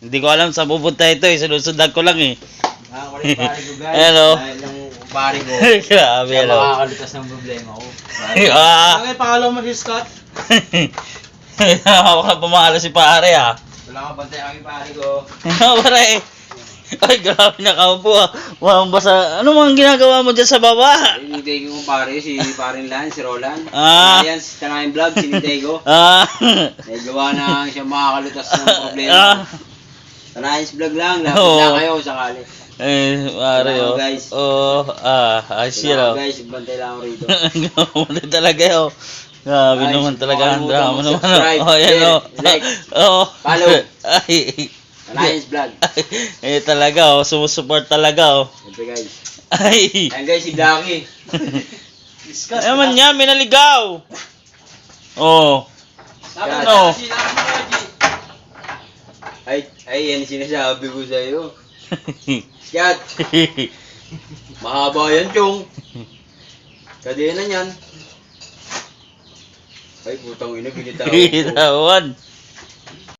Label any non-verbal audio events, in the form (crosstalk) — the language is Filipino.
Hindi ko alam sa pupunta ito eh. Sinusundan ko lang eh. Nakakulit yung (laughs) pare ko guys. Hello. Dahil yung pare ko. (laughs) Grabe, hello. makakalutas ng problema ko. (laughs) ah. Bakit pangalaw mo si Scott? Ako ka pumahalo si pare ah. Wala ka bantay ang pare ko. pare. Ay, grabe nakaupo ah. Wow, basa. Ano mga ginagawa mo dyan sa baba? Sinintay ko pare, si parin Lan, si Roland. Ah. Ayan, si Tanayang Vlog, sinintay ko. Ah. Eh, gawa na siya makakalutas ng ah. Tanayang's Vlog lang, lapit Oo. lang kayo sakali. Eh, pare oh. Salamat, guys. Oh, ah, ayos yun Salamat oh. guys, bantay lang ako rito. (laughs) Grabe talaga yun. Grabe Guys, naman talaga ang drama naman. mag-subscribe, Oh, yan share, oh. like, (laughs) Oh. follow. (laughs) Ay. Tanayang's Vlog. Eh talaga oh, sumusupport talaga oh. Siyempre guys. Ay. Ayan guys, si Blackie. Discuss. Naman niya, may naligaw. Oh. Yan. Ano? Ay, ay, yan sinasabi ko sa'yo. (laughs) Skat, mahaba yan, Chong. Kadena niyan. Ay, putang ina, (laughs) binitawan ko. Bitawan.